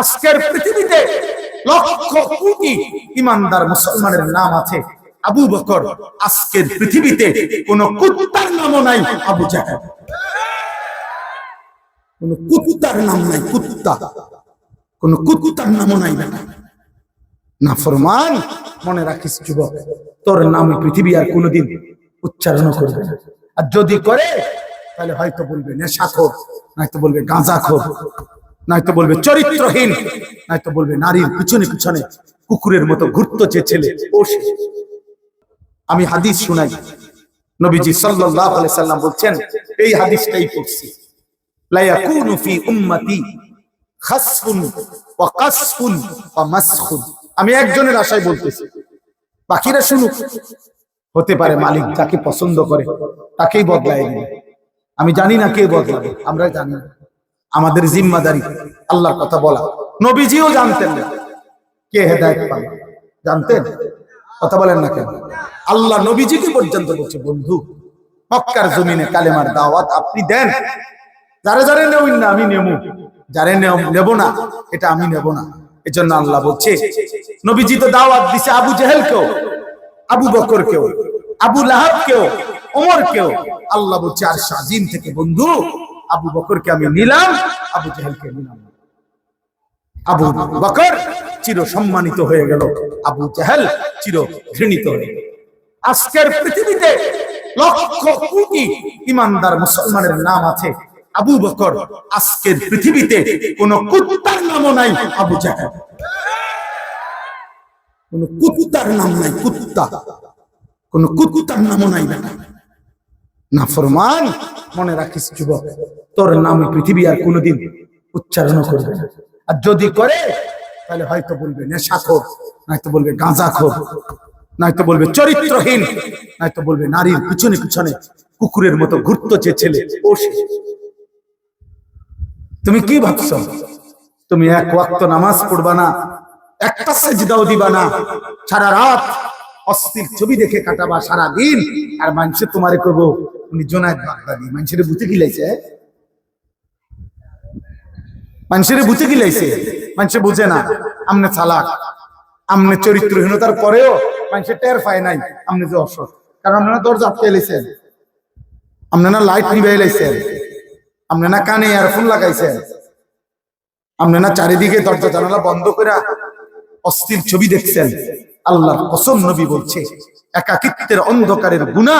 আজকের পৃথিবীতে লক্ষ কোটি ইমানদার মুসলমানের নাম আছে। আবু বকর, আজকের পৃথিবীতে কোন কুত্তার নামও নাই আবু জাহেল। কোন কুত্তার নাম নাই কুত্তা। কোন কুত্তার নামও নাই না ফরমান মনে রাখিস যুবক, তোর নাম পৃথিবী আর কোনোদিন উচ্চারণ করবে আর যদি করে, তাহলে হয়তো বলবে নেশাখোর, নয়তো বলবে গাঁজাখোর। নয়তো বলবে চরিত্রহীন, নয়তো বলবে নারীর পিছনে পিছনে, কুকুরের মতো ঘুরতো যে ছেলে আমি হাদিস শুনাই। নবীজি আলাইহি সাল্লাম বলছেন, এই হাদিসটাই পড়ছি। আমি একজনের আশায় বলতেছি, বাকিরা শুনুক। হতে পারে মালিক যাকে পছন্দ করে, তাকেই বদলায় আমি জানি না কে বদলাবে, আমরা জানি না। আমাদের জিম্মাদারি। আল্লাহর কথা বলা। নবীজিও জানতেন না। কে হেদায়ত পাবে? জানতেন? কথা বলেন না কেন? আল্লাহ নবীজিকে পর্যন্ত বলছে, বন্ধু, মক্কার জমিনে কালেমার দাওয়াত আপনি দেন। যারে যারে নেউন না, আমি নেব যারে নেব না, এটা আমি নেব না। এজন্য আল্লাহ বলছে, নবীজি তো দাওয়াত দিছে আবু জেহেল কেও আবু বকর কেও আবু লাহাব কেও ওমর কেও আল্লাহ বলছে, আর সাজিম থেকে, বন্ধু আবু বকরকে আমি নিলাম, আবু জেহেলকে নিলাম। আবু বকর চির সম্মানিত হয়ে গেল। আবু জাহেল চির ঘৃণিত হয়ে গেল। আজকের পৃথিবীতে লক্ষ কোটি ইমানদার মুসলমানের নাম আছে। আবু বকর, আজকের পৃথিবীতে কোন কুত্তার নামও নাই আবু জাহেল। কোন কুত্তার নাম নাই, কুত্তা। কোন কুত্তার নামও নাই না ফরমান মনে রাখিস, যুবক, তোর নাম পৃথিবী আর কোনোদিন উচ্চারণ করবে আর যদি করে, তাহলে হয়তো বলবে নেশা নেশাখোর, নয়তো বলবে গাঁজা গাঁজাখোর, নয়তো বলবে চরিত্রহীন, নয়তো বলবে নারীর পিছনে পিছনে কুকুরের মতো ঘুরতো যে ছেলে তুমি কি ভাবছ? তুমি এক ওয়াক্ত নামাজ পড়বা না, একটা সেজদাও দিবা না, সারা রাত অস্থির ছবি দেখে কাটাবা সারা দিন আর মানুষে তোমারে কব উনি জোনায়দ বাগদাদি। মানুষের বুঝে গিলাইছে মানুষের বুঝে গিলাইছে, মানুষে বুঝে না, আমনে চালাক, আমনে চরিত্রহীনতার পরেও মানুষের টের পায় নাই, আমনে যে অসৎ। কারণ আপনারা দরজা আটকে লাইছেন আপনি না লাইট নিভাই লাইছেন আপনি না কানে ইয়ারফোন লাগাইছেন আপনি না চারিদিকে দরজা জানালা বন্ধ করে অস্থির ছবি দেখছেন। আল্লাহর কসম নবী বলছে একাকিত্বের অন্ধকারের গুণা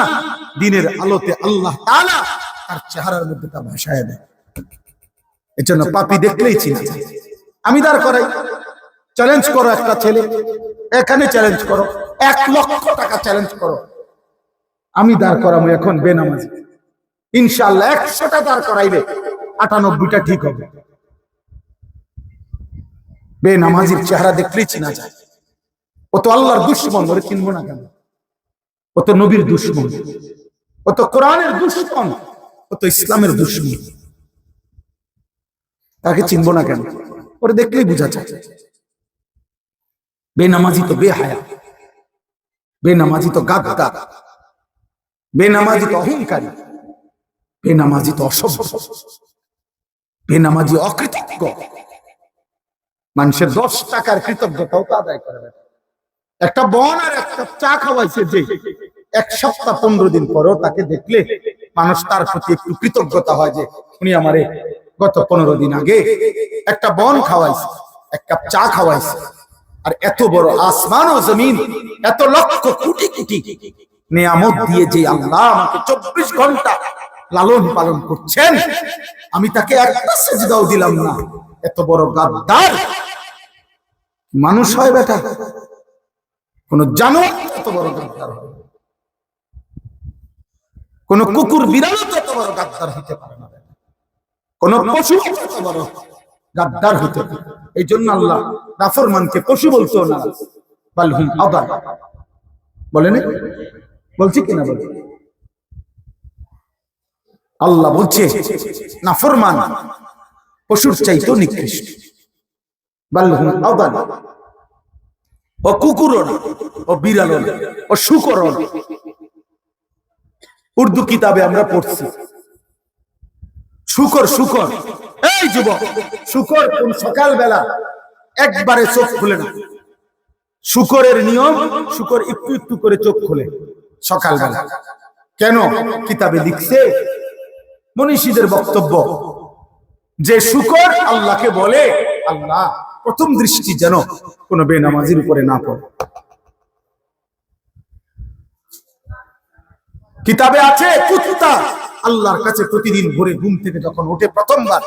দিনের আলোতে আল্লাহ তাআলা তার চেহারার মধ্যে তা ভাসায় দেয়। এজন্য পাপি দেখলেই চিনা। আমি দাঁড় করাই। চ্যালেঞ্জ করো একটা ছেলে। এখানে চ্যালেঞ্জ করো। এক লক্ষ টাকা চ্যালেঞ্জ করো। আমি দাঁড় করাবো এখন বেনামাজি। ইনশাল্লাহ একশোটা দাঁড় করাইলে আটানব্বইটা ঠিক হবে। বেনামাজির চেহারা দেখলেই চিনা যায়। ও তো আল্লাহর দুশ্মন, ওরে চিনবো না কেন? ও তো নবীর দুশ্মন, ও তো কোরআনের দুশ্মন, ও তো ইসলামের দুশ্মন। তাকে চিনবো না কেন? ওরে দেখলেই বোঝা যায়। বেনামাজি তো বেহায়া, বেনামাজি তো গাদ্দার, বেনামাজি তো অহংকারী, বেনামাজি তো অসভ্য, বেনামাজি অকৃতজ্ঞ। মানুষের দশ টাকার কৃতজ্ঞতাও তো আদায় করে একটা বন আর একটা চা খাওয়াইছে যে। এক সপ্তাহ পনেরো দিন পরেও তাকে দেখলে মানুষ তার প্রতি একটু কৃতজ্ঞতা হয় যে, উনি আমারে গত পনেরো দিন আগে একটা বন খাওয়াইছে, এক কাপ চা খাওয়াইছে। আর এত বড় আসমান ও জমিন, এত লক্ষ কোটি কোটি নিয়ামত দিয়ে যে আল্লাহ আমাকে চব্বিশ ঘণ্টা লালন পালন করছেন, আমি তাকে একটা সেজদাও দিলাম না। এত বড় গাদ্দার। মানুষ হয় বেটা, কোন জানো এত বড় গাদ্দার হয় কোন কুকুর বিড়ালও তো এত বড় গাদ্দার হতে পারে না কোন পশু এত বড় গাদ্দার হতে পারে এই জন্য আল্লাহ নাফরমানকে পশু বলতো না বালহুম আবার বলেন বলছি কিনা বলে? আল্লাহ বলছে, নাফরমান পশুর চাইতো নিকৃষ্ট বাল্লহুম আদাল ও কুকুরও না, ও বিড়ালও না, ও শুকরও না। উর্দু কিতাবে আমরা পড়ছি। শুকর শুকর। এই যুবক, শুকর কোন সকালবেলা একবারে চোখ খুলে না। শুকরের নিয়ম, শুকর একটু একটু করে চোখ খুলে সকালবেলা। কেন? কিতাবে লিখছে মনীষীদের বক্তব্য যে শুকর আল্লাহকে বলে, আল্লাহ প্রথম দৃষ্টি যেন কোনো বেনামাজির উপরে না পড়ে। কিতাবে আছে কুত্তা। আল্লাহর কাছে প্রতিদিন ভোরে ঘুম থেকে যখন ওঠে প্রথমবার,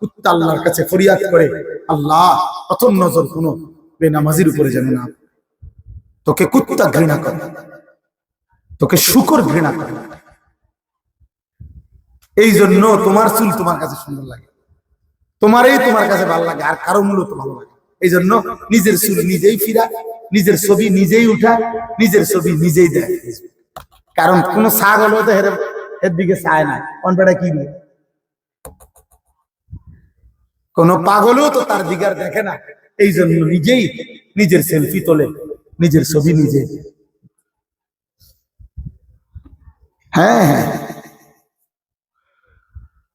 কুত্তা আল্লাহর কাছে ফরিয়াদ করে, আল্লাহ, প্রথম নজর কোন বেনামাজির উপরে যেন না তোকে কুত্তা ঘৃণা করে, তোকে শুকর ঘৃণা করে। এই জন্য তোমার চুল তোমার কাছে সুন্দর লাগে। তোমারই তোমার কাছে ভালো লাগে, আর কারও মূলত ভালো লাগে এই জন্য নিজের চুল নিজেই ফিরা, নিজের ছবি নিজেই উঠা, নিজের ছবি নিজেই দেয় কারণ কোন ছাগল তো এর দিকে চায় না। অনপাটা কি দিয়ে কোন পাগলও তো তার দিকে আর দেখে না। এই জন্য নিজেই নিজের সেলফি তোলে, নিজের ছবি নিজে। হ্যাঁ হ্যাঁ।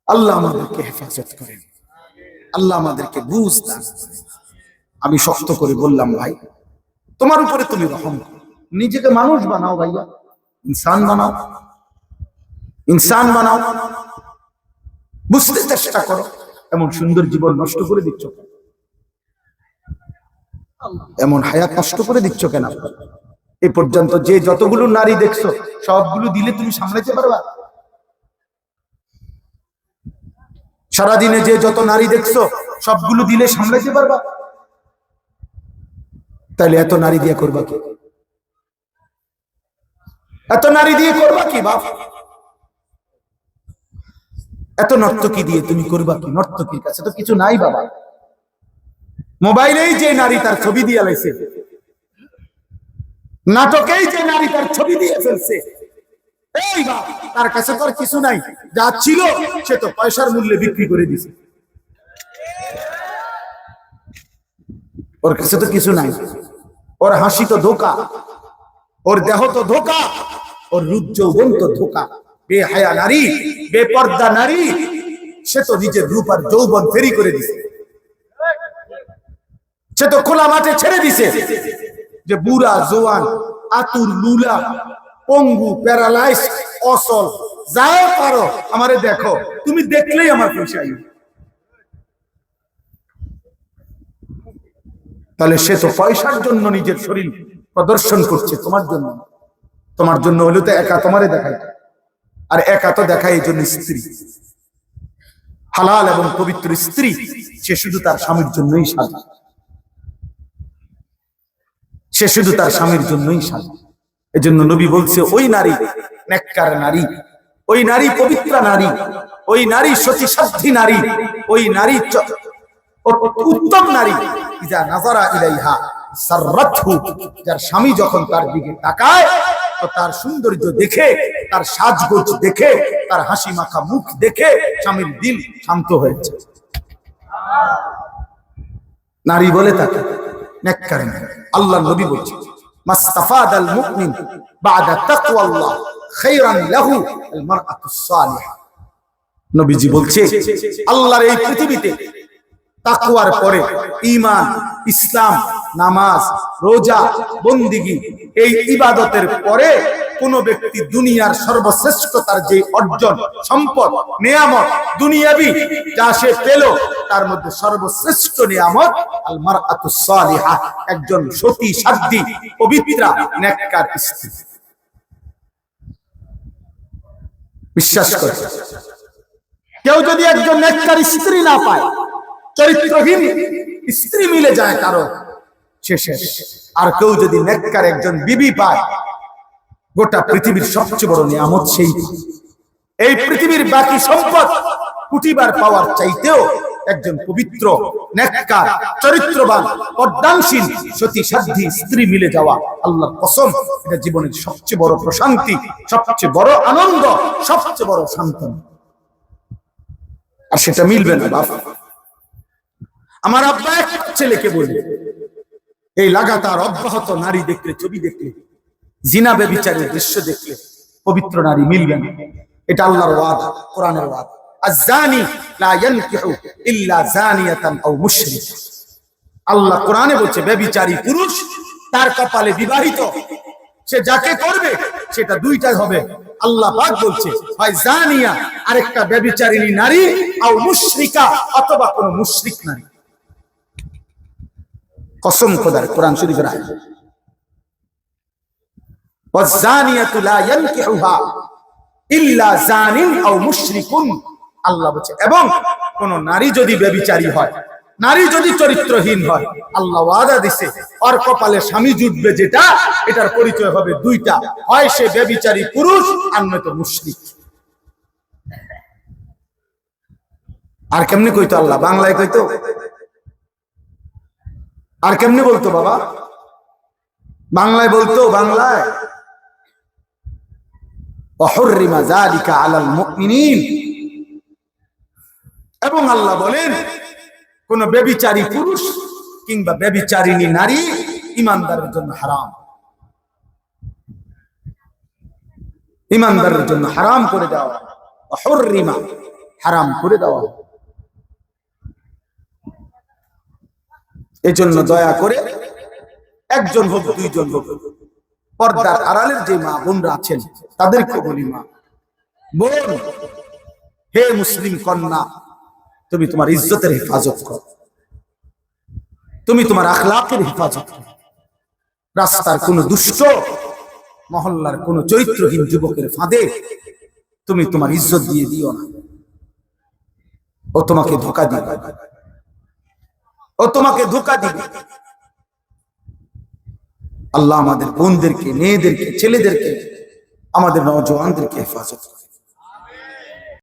আল্লাহ আমাদেরকে হেফাজত করেন। আল্লাহ আমাদেরকে বুঝ দান আমি শক্ত করে বললাম, ভাই, তোমার উপরে তুমি রহম। নিজেকে মানুষ বানাও ভাইয়া। ইনসান বানাও। ইনসান বানাও। বুঝতে চেষ্টা করো। এমন সুন্দর জীবন নষ্ট করে দিচ্ছ এমন হায়াত নষ্ট করে দিচ্ছ কেন এই পর্যন্ত যে যতগুলো নারী দেখছ, সবগুলো দিলে তুমি সামলাতে পারবা? সারাদিনে যে যত নারী দেখছ, সবগুলো দিলে সামলাতে পারবা? তাহলে এত নারী দিয়ে করবা কি? এত নারী দিয়ে করবা কি, বাপ? এত নর্তকী দিয়ে তুমি করবা কি, নর্তকীর কাছে তো কিছু নাই, বাবা। মোবাইলেই যে নারী তার ছবি দিয়ে লাইছে, নাটকেই যে নারী তার ছবি দিয়ে ফেলছে, এই বাপ, তার কাছে তো কিছু নাই। যা ছিল, সে তো পয়সার মূল্যে বিক্রি করে দিছে। ওর কাছে তো কিছু নাই। ওর হাসি তো ধোকা। ওর দেহ তো ধোকা, ওর রূপ যৌবন তো ধোকা বেহায়া নারী, বেপর্দা নারী, সে তো নিজের রূপ আর যৌবন ফেরি করে দিছে সে তো খোলা মাঠে ছেড়ে দিছে যে বুড়া, জোয়ান, আতুর, লুলা, পঙ্গু প্যারালাইজ অসল, যাও পারো, আমারে দেখো, তুমি দেখলেই আমার পয়সা। তাহলে সে তো পয়সার জন্য নিজের শরীর প্রদর্শন করছে তোমার জন্য। তোমার জন্য হলে তো একা তোমারে দেখায় আর একা তো দেখায় এই জন্য স্ত্রী। হালাল এবং পবিত্র স্ত্রী, সে শুধু তার স্বামীর জন্যই সাজে। সে শুধু তার স্বামীর জন্যই সাজে। এজন্য নবী বলছে, ওই নারী নেককার নারী, ওই নারী পবিত্র নারী, ওই নারী সতী সাধ্যী নারী, ওই নারী উত্তম নারী, ইজা নাজারা ইলাইহা। যার স্বামী যখন তার দিকে তাকায়, তো তার সৌন্দর্য দেখে, তার সাজগোজ দেখে, তার হাসি মাখা মুখ দেখে স্বামীর দিল শান্ত হয়েছে। নারী বলে তাকে, নেককার আল্লাহ নবী বলছে মাস্তাফাদ আল বাদা তাকওয়াল্লাহ লাহু আল মারআতুস সালিহা। নবীজি বলছে, আল্লাহর এই পৃথিবীতে তাকওয়ার পরে ঈমান, ইসলাম, নামাজ, রোজা, বন্দিগি, এই ইবাদতের পরে কোন ব্যক্তি দুনিয়ার সর্বশ্রেষ্ঠতার যে অর্জন, সম্পদ, নিয়ামত দুনিয়াবি, যা সে পেল, তার মধ্যে সর্বশ্রেষ্ঠ নিয়ামত আল মারআতুস সালিহা, একজন সতী, সাধ্যী, পবিত্রা, নেককার স্ত্রী। বিশ্বাস করে। কেউ যদি একজন নেককার স্ত্রী না পায় চরিত্রহীন স্ত্রী মিলে যায় কারও। শেষ। আর কেউ যদি নেককার একজন বিবি পায়, গোটা পৃথিবীর সবচেয়ে বড় নিয়ামত সেই। এই পৃথিবীর বাকি সম্পদ কুটিবার পাওয়ার চাইতেও একজন পবিত্র, নেককার, চরিত্রবান পদ্মানশীল সতী সাধ্যী স্ত্রী মিলে যাওয়া আল্লাহ কসম, এটা জীবনের সবচেয়ে বড় প্রশান্তি, সবচেয়ে বড় আনন্দ, সবচেয়ে বড় সান্ত্বনা। আর সেটা মিলবে না বাপ। আমার আব্বা এক ছেলেকে বলি, এই লাগাতার অব্যাহত নারী দেখলে, ছবি দেখলে জিনাবে বিচারের দৃশ্য দেখলে পবিত্র নারী মিলবে না। এটা আল্লাহর ওয়াদা, কোরআনের ওয়াদা। সে যাকে করবে, সেটা দুইটাই হবে। আল্লাহ বলছে আরেকটা ব্যভিচারিণী নারী, আও মুশরিকা, অথবা কোন মুশরিক নারী। কসম খোদার কোরআন শরীফের আয় এবং কোন নারী যদি ব্যবিচারী হয়, নারী যদি চরিত্রহীন হয়, আল্লাহ ওয়াদা দিছে কপালে স্বামী জুটবে যেটা, এটার পরিচয় হবে দুইটা, হয় সে ব্যবিচারী পুরুষ আর নয়তো আর কেমনি কইতো আল্লাহ? বাংলায় কইতো আর কেমনি বলতো বাবা? বাংলায় বলতো, বাংলায়। অহরিমা জালিকা আলাল মুকমিনিন এবং আল্লাহ বলেন, কোন ব্যবিচারী পুরুষ কিংবা ব্যবিচারিণী নারী ইমানদারের জন্য হারাম। ইমানদারের জন্য হারাম করে দেওয়া। অহরিমা হারাম করে দেওয়া। এজন্য দয়া করে একজন হোক, দুইজন হোক। পর্দার আড়ালের যে মা বোনরা আছেন তাদেরকে বলি মা। বোন, হে মুসলিম কন্যা, তুমি তোমার ইজ্জতের হেফাজত কর। তুমি তোমার আখলাকের হেফাজত কর। রাস্তার কোন দুষ্ট, মহল্লার কোন চরিত্রহীন যুবকের ফাঁদে তুমি তোমার ইজ্জত দিয়ে দিও না। ও তোমাকে ধোকা দিবে। ও তোমাকে ধোকা দিবে। আল্লাহ আমাদের বোনদেরকে মেয়েদেরকে ছেলেদেরকে আমাদের নজওয়ানদেরকে হেফাজত করে।